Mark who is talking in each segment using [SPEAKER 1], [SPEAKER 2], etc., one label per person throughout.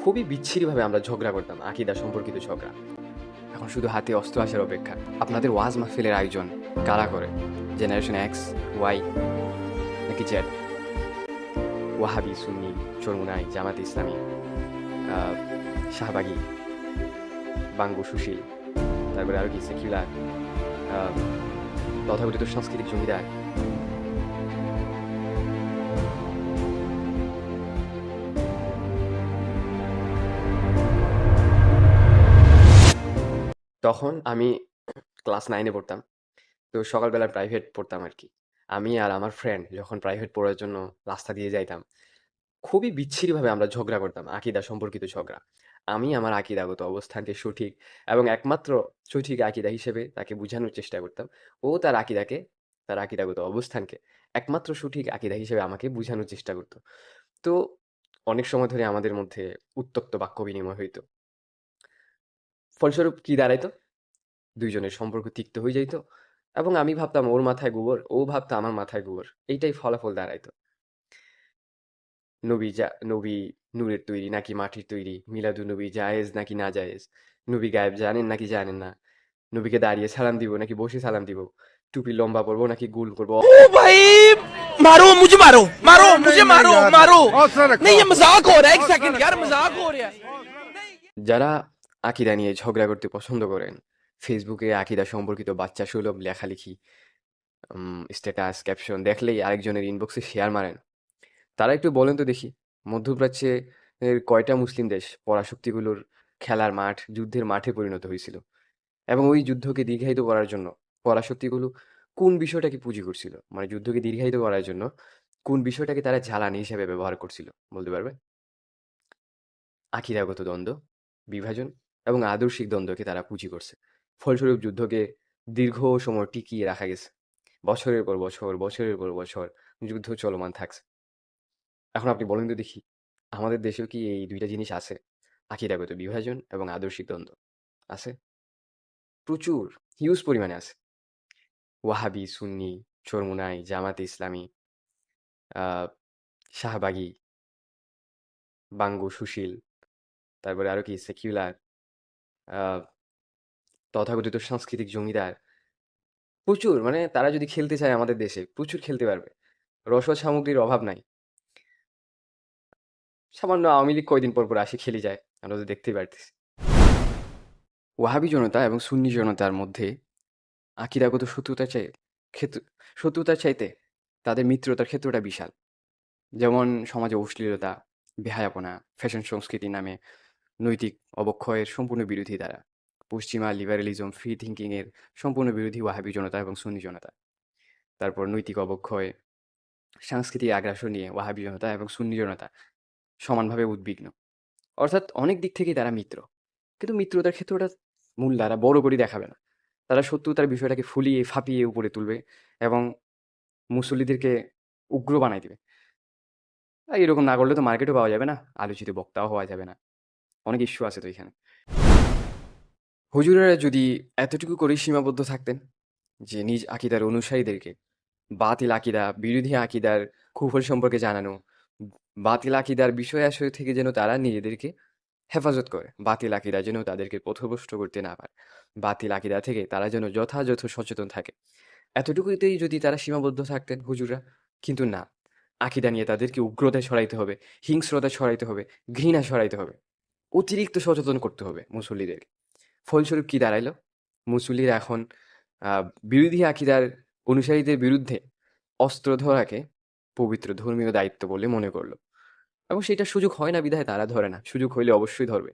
[SPEAKER 1] খুবই বিচ্ছিরিভাবে আমরা ঝগড়া করতাম, আকিদা সম্পর্কিত ঝগড়া। এখন শুধু হাতে অস্ত্র আসার অপেক্ষা। আপনাদের ওয়াজ মাহফিলের আয়োজন কারা করে? জেনারেশন এক্স ওয়াই নাকি জেড ওয়াহাবি, সুন্নি, চরমুনাই, জামাত ইসলামী শাহবাগী, বাঙ্গু, সুশীল, তারপরে আরও কি সেকিউলার তথাকথিত সাংস্কৃতিক জমিদার। তখন আমি ক্লাস নাইনে পড়তাম। তো সকালবেলা প্রাইভেট পড়তাম আর কি আমি আর আমার ফ্রেন্ড যখন প্রাইভেট পড়ার জন্য রাস্তা দিয়ে যাইতাম, খুবই বিচ্ছিরিভাবে আমরা ঝগড়া করতাম, আকিদা সম্পর্কিত ঝগড়া। আমি আমার আকিদাগত অবস্থানকে সঠিক এবং একমাত্র সঠিক আকিদা হিসেবে তাকে বোঝানোর চেষ্টা করতাম। ও তার আকিদাকে, তার আকিদাগত অবস্থানকে একমাত্র সঠিক আকিদা হিসেবে আমাকে বোঝানোর চেষ্টা করতো। তো অনেক সময় ধরে আমাদের মধ্যে উত্তপ্ত বাক্য বিনিময় হইতো। ফলস্বরূপ কি দাঁড়াইতো দুইজনের সম্পর্ক তিক্ত হয়ে যাইতো এবং আমি ভাবতাম ওর মাথায় গোবর ও ভাবতো আমার মাথায় গোবর এইটাই ফলাফল দাঁড়াইতো নবী যা নবী নূরের তৈরি নাকি মাটির তৈরি মিলাদু নবী জায়েজ নাকি না জায়েজ নবী গায়েব জানেন নাকি জানেন না নবীকে দাঁড়িয়ে সালাম দিব নাকি বসে সালাম দিব টুপি লম্বা করবো নাকি গুল করবো
[SPEAKER 2] ओ भाई मारो मुझे मारो मारो मुझे मारो मारो नहीं ये मजाक हो रहा है एक सेकंड यार मजाक हो रहा है
[SPEAKER 1] যারা আকিদা নিয়ে ঝগড়া করতে পছন্দ করেন। ফেসবুকে আকিদা সম্পর্কিত বাচ্চা সুলভ লেখালেখি স্ট্যাটাস ক্যাপশন দেখলেই আরেকজনের ইনবক্সে শেয়ার মারেন। তারা একটু বলেন তো দেখি, মধ্যপ্রাচ্যে কয়টা মুসলিম দেশ পরাশক্তিগুলোর খেলার মাঠ, যুদ্ধের মাঠে পরিণত হয়েছিল? এবং ওই যুদ্ধকে দীর্ঘায়িত করার জন্য পরাশক্তিগুলো কোন বিষয়টাকে পুঁজি করছিল? মানে যুদ্ধকে দীর্ঘায়িত করার জন্য কোন বিষয়টাকে তারা জ্বালানি হিসেবে ব্যবহার করছিল? বলতে পারবে আকিদাগত দ্বন্দ্ব, বিভাজন এবং আদর্শিক দ্বন্দ্বকে তারা পুঁজি করছে। ফলস্বরূপ যুদ্ধকে দীর্ঘ সময় টিকিয়ে রাখা গেছে। বছরের পর বছর বছরের পর বছর যুদ্ধ চলমান থাকছে। এখন আপনি বলেন তো দেখি আমাদের দেশেও কি এই দুইটা জিনিস আছে? আকিদাগত বিভাজন এবং আদর্শিক দ্বন্দ্ব আছে? প্রচুর হিউজ পরিমাণে আছে। ওয়াহাবি সুন্নি চরমুনাই জামাতে ইসলামী শাহবাগী বাঙ্গু সুশীল তারপরে আরও কি সেকিউলার তথাকথিত সাংস্কৃতিক জমিদার। প্রচুর মানে তারা যদি খেলতে চায় আমাদের দেশে, প্রচুর খেলতে পারবে। রসদ সামগ্রীর অভাব নাই। সামান্য আওয়ামী লীগ কয়দিন পর পর আসে, খেলে যায়। আমরা তো দেখতেই পারতেছি। ওয়াহাবি জনতা এবং সুন্নি জনতার মধ্যে আকিরাগত শত্রুতা চাই, ক্ষেত্র, শত্রুতার চাইতে তাদের মিত্রতার ক্ষেত্রটা বিশাল। যেমন সমাজে অশ্লীলতা, বেহায়াপনা, ফ্যাশন সংস্কৃতি নামে নৈতিক অবক্ষয়ের সম্পূর্ণ বিরোধী তারা পশ্চিমা লিবারেলিজম ফ্রি থিঙ্কিংয়ের সম্পূর্ণ বিরোধী ওয়াহাবি জনতা এবং সুন্নি জনতা। তারপর নৈতিক অবক্ষয়, সাংস্কৃতিক আগ্রাসন নিয়ে ওয়াহাবি জনতা এবং সুন্নি জনতা সমানভাবে উদ্বিগ্ন। অর্থাৎ অনেক দিক থেকেই তারা মিত্র। কিন্তু মিত্রতার ক্ষেত্রে ওটা মূল দ্বারা বড় করে দেখাবে না। তারা শত্রুতার বিষয়টাকে ফুলিয়ে, ফাঁপিয়ে উপরে তুলবে এবং মুসল্লিদেরকে উগ্র বানাই দিবে। এরকম না করলে তো মার্কেটও পাওয়া যাবে না, আলোচিত বক্তাও হওয়া যাবে না। অনেক ইস্যু আছে তো এখানে। হুজুরেরা যদি এতটুকু করে সীমাবদ্ধ থাকতেন যে নিজ আকিদার অনুসারীদেরকে বাতিল আকিদা, বিরোধী আকিদার কুফল সম্পর্কে জানানো, বাতিল আকিদার বিষয় আশয় থেকে যেন তারা নিজেদেরকে হেফাজত করে, বাতিল আকিদা যেন তাদেরকে পথভ্রষ্ট করতে না পারে, বাতিল আকিদা থেকে তারা যেন যথাযথ সচেতন থাকে। এতটুকুতেই যদি তারা সীমাবদ্ধ থাকতেন হুজুররা, কিন্তু না। আকিদা নিয়ে তাদেরকে উগ্রতায় ছড়াইতে হবে হিংস্রতা ছড়াইতে হবে, ঘৃণা ছড়াইতে হবে। অতিরিক্ত সচেতন করতে হবে মুসল্লিদেরকে ফলস্বরূপ কি দাঁড়াইলো? মুসল্লিরা এখন বিরোধী আকিদার অনুসারীদের বিরুদ্ধে অস্ত্র ধরাকে পবিত্র ধর্মীয় দায়িত্ব বলে মনে করল। এবং সেটা সুযোগ হয় না বিধায় তারা ধরে না। সুযোগ হইলে অবশ্যই ধরবে।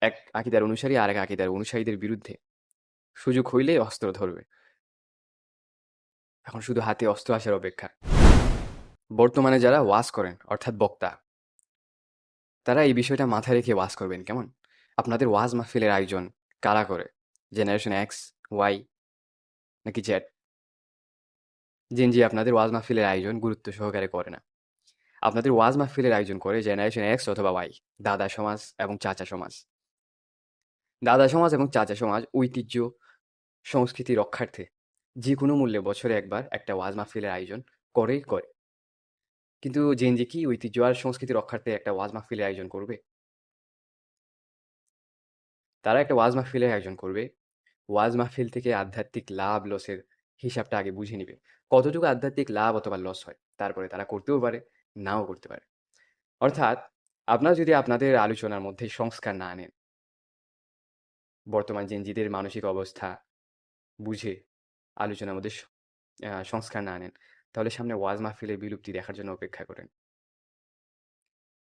[SPEAKER 1] এক আকিদার অনুসারী আর এক আকিদার অনুসারীদের বিরুদ্ধে সুযোগ হইলে অস্ত্র ধরবে। এখন শুধু হাতে অস্ত্র আসার অপেক্ষা। বর্তমানে যারা ওয়াজ করেন, অর্থাৎ বক্তা তারা এই বিষয়টা মাথায় রেখে ওয়াজ করবেন, কেমন? আপনাদের ওয়াজ মাহফিলের আয়োজন কারা করে? জেনারেশন এক্স ওয়াই নাকি জেড জেন জি আপনাদের ওয়াজ মাহফিলের আয়োজন গুরুত্ব সহকারে করে না। আপনাদের ওয়াজ মাহফিলের আয়োজন করে জেনারেশন এক্স অথবা ওয়াই দাদা সমাজ এবং চাচা সমাজ। দাদা সমাজ এবং চাচা সমাজ ঐতিহ্য, সংস্কৃতি রক্ষার্থে যে কোনো মূল্যে বছরে একবার একটা ওয়াজ মাহফিলের আয়োজন করেই করে। কিন্তু জেন জি কি ঐতিহ্য আর সংস্কৃতি রক্ষার্থে একটা ওয়াজ মাহফিলের আয়োজন করবে তারা একটা ওয়াজ মাহফিলের আয়োজন করবে। ওয়াজ মাহফিল থেকে আধ্যাত্মিক লাভ লসের হিসাবটা আগে বুঝে নিবে। কতটুকু আধ্যাত্মিক লাভ অথবা লস হয়। তারপরে তারা করতেও পারে, নাও করতে পারে। অর্থাৎ আপনারা যদি আপনাদের আলোচনার মধ্যে সংস্কার না আনেন বর্তমান জেনজিদের মানসিক অবস্থা বুঝে আলোচনার মধ্যে সংস্কার না আনেন, তাহলে সামনে ওয়াজ মাহফিলের বিলুপ্তি দেখার জন্য অপেক্ষা করেন।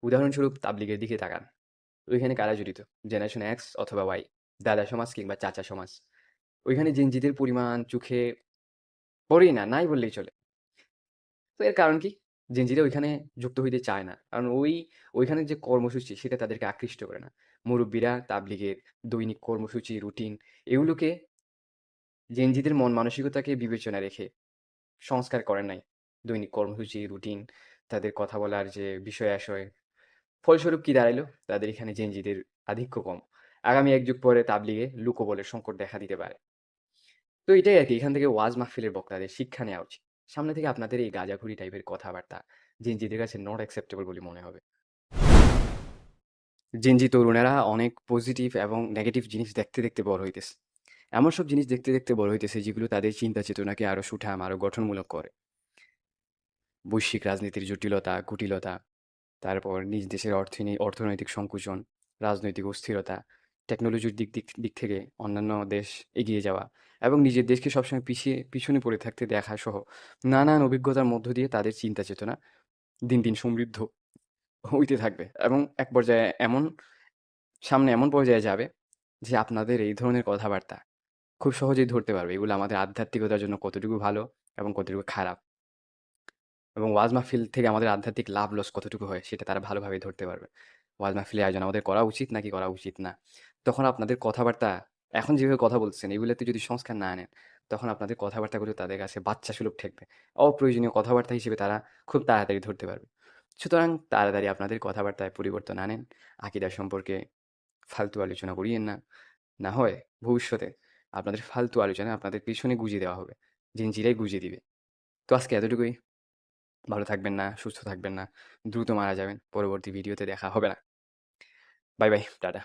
[SPEAKER 1] উদাহরণস্বরূপ তাবলিগের দিকে তাকান। ওইখানে কারা জড়িত? জেনারেশন এক্স অথবা ওয়াই, দাদা সমাজ কিংবা চাচা সমাজ। ওইখানে জেনজিদের পরিমাণ চোখে পড়েই না, নাই বললেই চলে। তো এর কারণ কি? জেনজিরা ওইখানে যুক্ত হইতে চায় না। কারণ ওই ওইখানে যে কর্মসূচি সেটা তাদেরকে আকৃষ্ট করে না। মুরুব্বিরা তাবলিগের দৈনিক কর্মসূচি, রুটিন এগুলোকে জেনজিদের মন মানসিকতাকে বিবেচনায় রেখে সংস্কার করেন নাই। দৈনিক কর্মসূচি, রুটিন, তাদের কথা বলার যে বিষয়-আশয়। ফলস্বরূপ কি দাঁড়াইলো? তাদের এখানে জেনজিদের আধিক্য কম। আগামী এক যুগ পরে তাবলিগে লোকবলের সংকট দেখা দিতে পারে। তো এটাই আর কি এখান থেকে ওয়াজ মাহফিলের বক্তাদের শিক্ষা নেওয়া উচিত। সামনে থেকে আপনাদের এই গাঁজাখুরি টাইপের কথাবার্তা জেনজিদের কাছে নট অ্যাকসেপ্টেবল বলে মনে হবে। জেনজি তরুণেরা অনেক পজিটিভ এবং নেগেটিভ জিনিস দেখতে, দেখতে বড় হইতেছে। এমন সব জিনিস দেখতে, দেখতে বড় হইতেছে যেগুলো তাদের চিন্তা চেতনাকে আরও সুঠাম, আরও গঠনমূলক করে। বৈশ্বিক রাজনীতির জটিলতা, কুটিলতা, তারপর নিজ দেশের অর্থনী অর্থনৈতিক সংকুচন, রাজনৈতিক অস্থিরতা, টেকনোলজির দিক দিক দিক থেকে অন্যান্য দেশ এগিয়ে যাওয়া এবং নিজের দেশকে সবসময় পিছিয়ে পিছনে পড়ে থাকতে দেখা সহ নানান অভিজ্ঞতার মধ্য দিয়ে তাদের চিন্তা চেতনা দিন, দিন সমৃদ্ধ হইতে থাকবে এবং এক পর্যায়ে এমন সামনে এমন পর্যায়ে যাবে যে আপনাদের এই ধরনের কথাবার্তা খুব সহজেই ধরতে পারবে। এগুলো আমাদের আধ্যাত্মিকতার জন্য কতটুকু ভালো এবং কতটুকু খারাপ। এবং ওয়াজ মাহফিল থেকে আমাদের আধ্যাত্মিক লাভ লস কতটুকু হয় সেটা তারা ভালোভাবে ধরতে পারবে। ওয়াজ মাহফিলের আয়োজন আমাদের করা উচিত নাকি করা উচিত না। তখন আপনাদের কথাবার্তা এখন যেভাবে কথা বলছেন এগুলোতে যদি সংস্কার না আনেন, তখন আপনাদের কথাবার্তাগুলো তাদের কাছে বাচ্চা সুলভ ঠেকবে। অপ্রয়োজনীয় কথাবার্তা হিসেবে তারা খুব তাড়াতাড়ি ধরতে পারবে। সুতরাং তাড়াতাড়ি আপনাদের কথাবার্তায় পরিবর্তন আনেন। আকীদা সম্পর্কে ফালতু আলোচনা করিয়েন না। না হয় ভবিষ্যতে আপনাদের ফালতু আলোচনা আপনাদের পিছনে গুজিয়ে দেওয়া হবে। জিনজিরাই গুজিয়ে দিবে। তো আজকে এতটুকুই। ভালো থাকবেন না, সুস্থ থাকবেন না। দ্রুত মারা যাবেন। পরবর্তী ভিডিওতে দেখা হবে না। Bye, bye. টাটা।